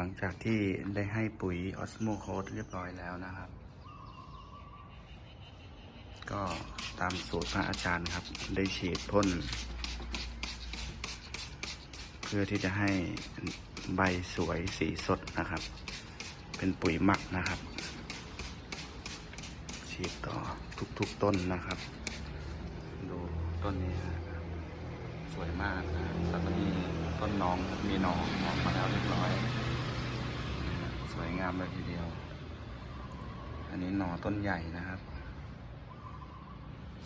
หลังจากที่ได้ให้ปุ๋ยออสโมโคดเรียบร้อยแล้วนะครับ ก็ตามสูตรพระอาจารย์ครับ ได้ฉีดพ่น เพื่อที่จะให้ใบสวยสีสดนะครับ เป็นปุ๋ยหมักนะครับ ฉีดต่อทุกๆต้นนะครับ ดูต้นนี้สวยมากนะครับแล้วก็มีต้นน้องมีหนองออกมาแล้วเรียบร้อยนะครับสวย งามเลยทีเดียว อันนี้หน่อต้นใหญ่นะครับ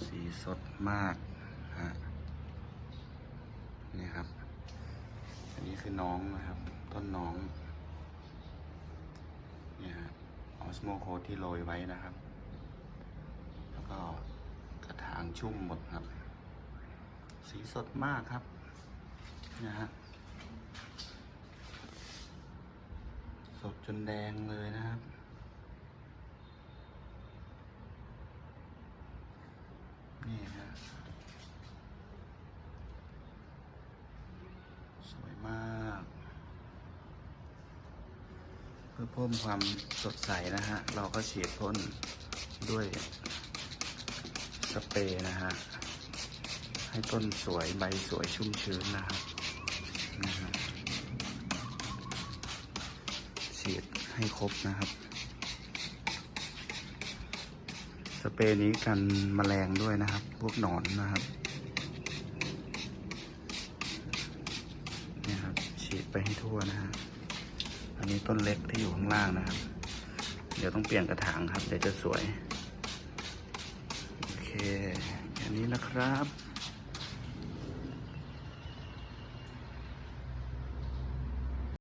สีสดมากฮะนี่ครับ อันนี้คือน้องนะครับ ต้นน้องเนี่ยฮะออสโมโคที่โรยไว้นะครับ แล้วก็กระถางชุ่มหมดครับ สีสดมากครับนะฮะสด จนแดงเลยนะครับ นี่ฮะสวยมาก เพื่อเพิ่มความสดใสนะฮะ เราก็ฉีดพ่นด้วยสเปรย์นะฮะ ให้ต้นสวยใบสวยชุ่มชื้นนะครับนะฮะ ฉีดให้ครบนะครับ สเปรย์นี้กันแมลงด้วยนะครับ พวกหนอนนะครับเนี่ยครับ ฉีดไปให้ทั่วนะฮะอันนี้ต้นเล็กที่อยู่ข้างล่างนะครับ เดี๋ยวต้องเปลี่ยนกระถางครับ เดี๋ยวจะสวย โอเคแค่นี้นะครับ